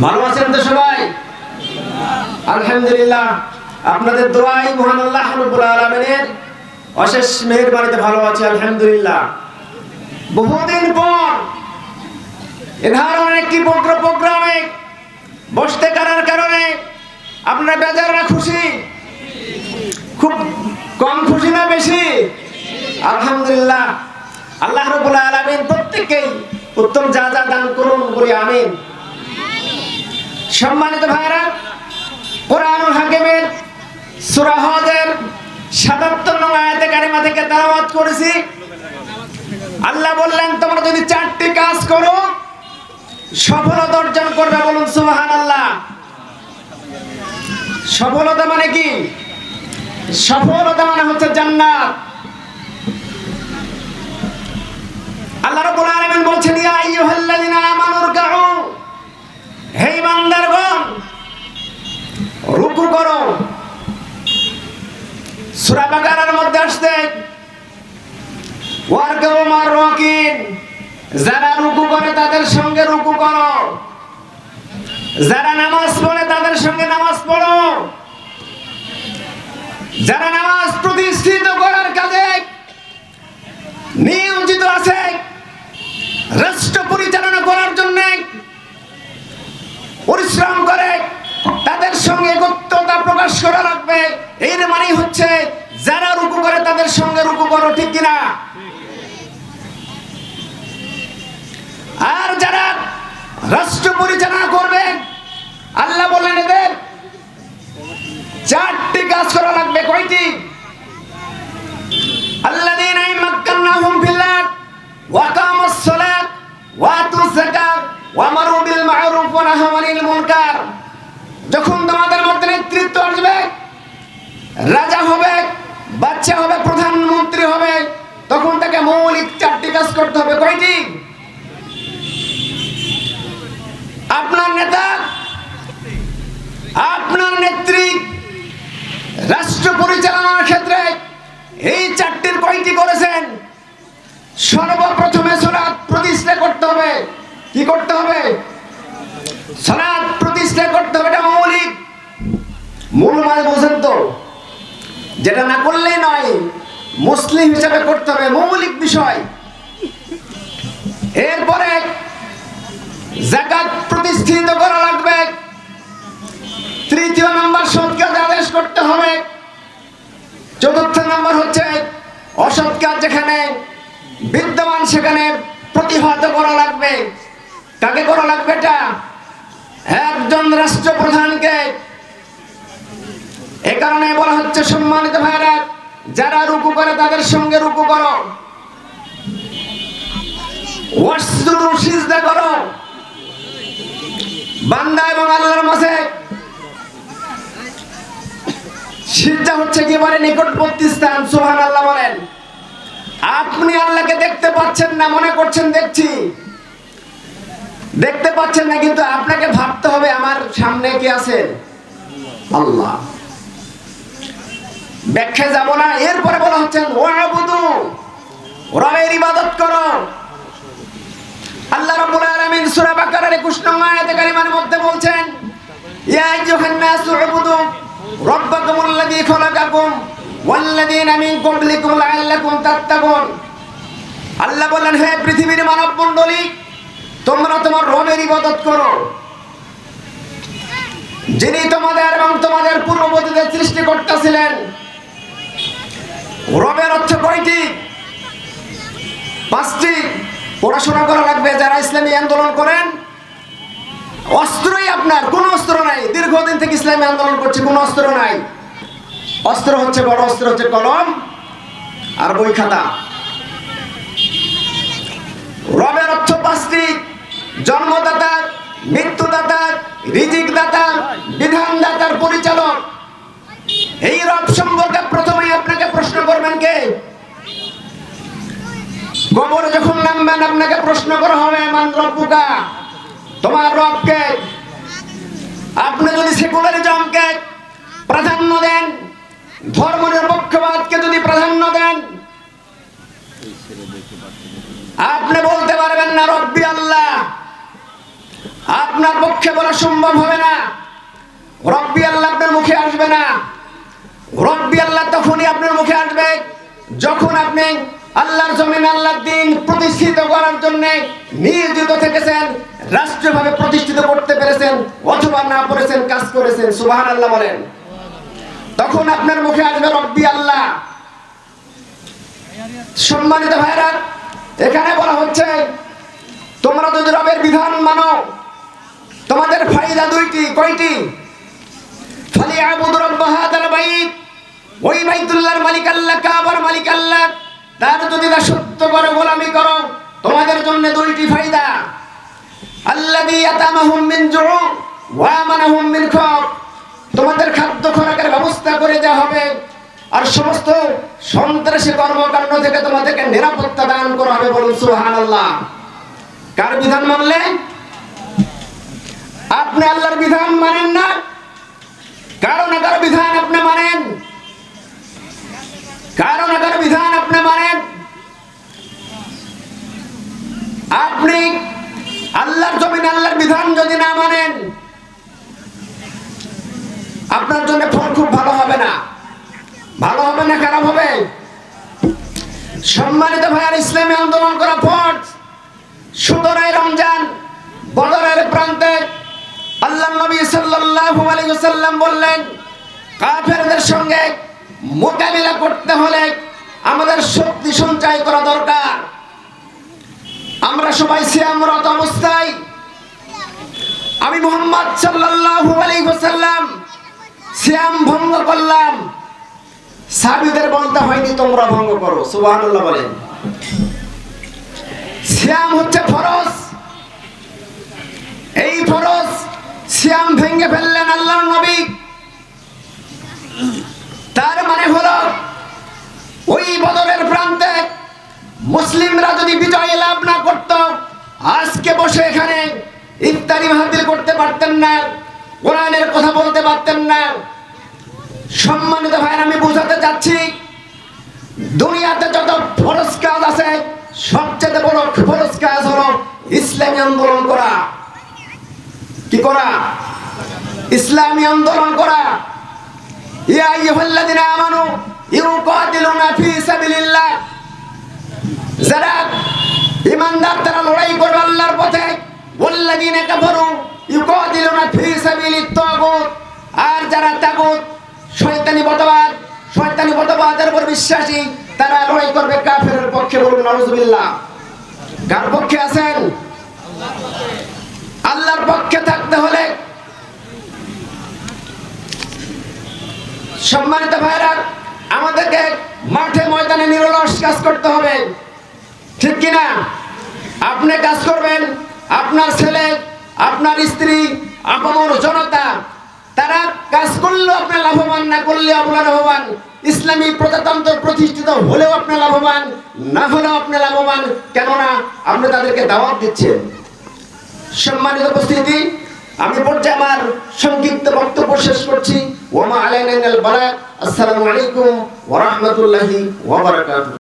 ভালো আছেন তো সবাই? আলহামদুলিল্লাহ। আপনাদের দোয়াই মহান আল্লাহ রব্বুল আলামিনের অশেষ মেহেরবানিতে ভালো আছি, আলহামদুলিল্লাহ। বহুদিন পর এ ধরনের একটি প্রোগ্র- প্রোগ্রামে বসতে পারার কারণে আপনারা বেজার না খুশি? খুব কম খুশি না বেশি? আলহামদুলিল্লাহ। আল্লাহ রব্বুল আলামিন প্রত্যেককেই উত্তম যা যা দান করুন বলি আমিন। সম্মানিত ভাইরা কোরআনুল হাকিমের সূরা হজের 77 নং আয়াতে কারিমা থেকে তেলাওয়াত করেছি। আল্লাহ বললেন, তোমরা যদি চারটি কাজ করো, সফলতা অর্জন করবে বলুন সুবহানাল্লাহ। সফলতা মানে কি? সফলতা মানে হচ্ছে জান্নাত। আল্লাহ রাব্বুল আলামিন বলছেন, ইয়া আইয়ুহাল্লাযিনা আমানুর কাউ যারা রুকু করে তাদের সঙ্গে রুকু করো। যারা নামাজ পড়ে তাদের সঙ্গে নামাজ পড়ো। যারা নামাজ প্রতিষ্ঠিত করার কাজে নিয়োজিত আছে রাষ্ট্র পরিচালনা করার জন্য পরিশ্রম করে তাদের সঙ্গে একত্রতা প্রকাশ করা লাগবে। এর মানেই হচ্ছে যারা রুকু করে তাদের সঙ্গে রুকু করো, ঠিক কিনা? আর যারা রাষ্ট্র পরিচালনা করবে, আল্লাহ বললেন এদের চারটি কাজ করা লাগবে। কয়টি? বাচ্চা হবে, প্রধানমন্ত্রী হবে, তখন তাকে মৌলিক চারটি কাজ করতে হবে। কয়টি? আপনার নেতা, আপনার নেত্রী, রাষ্ট্র পরিচালনার ক্ষেত্রে এই চারটির কয়টি করেছেন? সর্বপ্রথমে সরাত প্রতিষ্ঠা করতে হবে। কি করতে হবে? সরাত প্রতিষ্ঠা করতে হবে, এটা মৌলিক। মূল মানে বোঝেন তো। যেটা না করলেই নয়, মুসলিম হিসাবে করতে হবে, মৌলিক বিষয়। এরপরে জাকাত প্রতিষ্ঠিত করা লাগবে। তৃতীয় নাম্বার সৎকাজ আদেশ করতে হবে। চতুর্থ নাম্বার হচ্ছে অসৎ কাজ যেখানে বিদ্যমান সেখানে প্রতিহত করা লাগবে। কাকে করা লাগবে এটা? একজন রাষ্ট্রপ্রধানকে এ কারণে বলা হচ্ছে, সম্মানিত ভাইরা যারা রুকু করে তাদের সঙ্গে রুকু করো। করো। বান্দা এবং আল্লাহর মাঝে সিজদা হচ্ছে একেবারে নিকটবর্তী স্থান সুবহান আল্লাহ বলেন। আপনি আল্লাহকে দেখতে পাচ্ছেন না, মনে করছেন দেখছি। দেখতে পাচ্ছেন না, কিন্তু আপনাকে ভাবতে হবে, আমার সামনে কে আছেন আল্লাহ। ব্যাখ্যা যাব না। এরপরে বলা হচ্ছে, ওয়াবুদু, রবের ইবাদত করো। আল্লাহ রাব্বুল আলামিন সূরা বাকারার 21 নং আয়াতে কারিমার মধ্যে বলছেন, ইয়া আইয়ুহান নাসু উবুদু রাব্বাকুমুল্লাযী খালাকাকুম ওয়াল্লাযীনা মিন ক্বাবলিকুম লাআল্লাকুম তাত্তাকুন। আল্লাহ বলেন হে পৃথিবীর মানব মণ্ডলী তোমরা তোমার রবের ইবাদত করো। যিনি তোমাদের এবং তোমাদের পূর্ববর্তীদের সৃষ্টি করতেছিলেন রবের অর্থ কয়টি পাঁচটি পড়াশোনা করা লাগবে যারা ইসলামী আন্দোলন করেন। অস্ত্রই আপনার, কোন অস্ত্র নাই। দীর্ঘদিন থেকে ইসলামী আন্দোলন করছে, কোন অস্ত্র নাই। অস্ত্র হচ্ছে বড়, অস্ত্র হচ্ছে কলম আর বই খাতা। রবের অর্থ পাঁচটি জন্মদাতা মৃত্যুদাতা রিজিক দাতা বিধানদাতার পরিচালক। এই রব প্রশ্ন করবেন কে কবরে যখন নামবেন আপনাকে প্রশ্ন করা হবে, মান রব্বুকা? তোমার রবকে। আপনি যদি সেকুলারিজমকে প্রাধান্য দেন, ধর্ম নিরপেক্ষবাদকে যদি প্রাধান্য দেন, আপনি বলতে পারবেন না, রব্বি আল্লাহ, আপনার পক্ষে বলা সম্ভব হবে না। রব্বি আল্লাহ আপনার মুখে আসবে না। রব্বি আল্লাহ তখনই আপনার মুখে আসবে। যখন আপনি আল্লাহর জমিন আল্লাহর দিন প্রতিষ্ঠিত করার জন্য নিয়োজিত থেকেছেন, রাষ্ট্রীয়ভাবে প্রতিষ্ঠিত করতে পেরেছেন, অথবা না করেছেন, কাজ করেছেন সুবাহ আল্লাহ বলেন। তখন আপনার মুখে আসবে রব্বি আল্লাহ। সম্মানিত ভাইরা এখানে বলা হচ্ছে, তোমরা যদি রবের বিধান মানো, তোমাদের ফায়দা দুইটি, কয়টি? ওই বাইতুল্লাহর মালিক আল্লাহ, কাবার মালিক আল্লাহ। তার যদি দাসত্ব করো গোলামি করো, তোমাদের জন্য দুইটি ফায়দা। আল্লাযী ইয়াতামাহুম মিন জুউ ওয়া আমানাহুম মিন তোমাদের খাদ্য খোরাকের ব্যবস্থা করে দেওয়া হবে। আর সমস্ত সন্ত্রাসী কর্মকাণ্ড থেকে তোমাদেরকে নিরাপত্তা দান করা হবে বলুন সুবহানাল্লাহ। কার বিধান মানলে? আপনি আল্লাহর বিধান মানেন না কারও না বিধান আপনি মানেন। কারও না বিধান আপনি মানেন। আপনি আল্লাহর জমিন আল্লাহর বিধান যদি না মানেন, আপনার জন্য ফল খুব ভালো হবে না। ভালো হবে না, খারাপ হবে? সম্মানিত ভাইয়ার ইসলামী আন্দোলন করা ফরজ। সতেরোই রমজান বদরের প্রান্তে আল্লাহ নবী বললেন, কাফেরদের সঙ্গে মোকাবিলা করতে হলে আমাদের শক্তি সঞ্চয় করা দরকার। আমরা সবাই সিয়ামরত অবস্থায়। আমি মোহাম্মদ সাল্লাল্লাহু আলাইহি ওয়াসাল্লাম সিয়াম ভঙ্গ করলাম। সাহাবীদের বলতে হয়নি, তোমরা ভঙ্গ করো, সুবহানাল্লাহ বলেন। সিয়াম হচ্ছে ফরজ। এই ফরজ সিয়াম ভেঙে ফেললেন আল্লাহ নবী। তার মানে হলো, ওই বদরের প্রান্তে মুসলিমরা যদি বিজয় লাভ না করত, আজকে বসে এখানে ইফতারি মাহফিল করতে পারতেন না, কোরআনের কথা বলতে পারতেন না। সম্মানিত ভাইয়ের, আমি বোঝাতে চাচ্ছি, দুনিয়াতে যত ফরজ কাজ আছে, সবচেয়ে বড় ফরজ কাজ হলো ইসলামী আন্দোলন করা। কি করা? ইসলামী আন্দোলন করা। ইয়া আইয়ুহাল্লাযিনা আমানু ইউকাতিলুনা ফি সাবিলিল্লাহ। যারা ইমানদার তারা লড়াই করবে আল্লাহর পথে। ওয়াল্লাযিনা কাফারু ইউকাতিলুনা ফি সাবিলিত তাগুত। আর যারা তাগুত, শয়তানি মতবাদ শয়তানি মতবাদের উপর বিশ্বাসী, তারা লড়াই করবে কাফেরের পক্ষে বলুন, নাউজুবিল্লাহ। কার পক্ষে আছেন? আল্লাহর পক্ষে থাকতে হলে সম্মানিত ভাইরা আমাদেরকে মাঠে ময়দানে নিরলস কাজ করতে হবে। ঠিক কিনা আপনি কাজ করবেন, আপনার ছেলে, আপনার স্ত্রী আপামর জনতা, তারা কাজ করলেও আপনি লাভবান, না করলে আপনার লাভবান। ইসলামী প্রজাতন্ত্র প্রতিষ্ঠিত হলেও আপনি লাভবান, না হলেও আপনি লাভবান। কেননা, আপনি তাদেরকে দাওয়াত দিচ্ছেন। সম্মানিত উপস্থিতি, আমি পর্যায়ে আমার সংক্ষিপ্ত বক্তব্য শেষ করছি। ওমা আলাইনা বালা। আসসালামু আলাইকুম ওয়া রাহমাতুল্লাহি ওয়া বারাকাতুহু।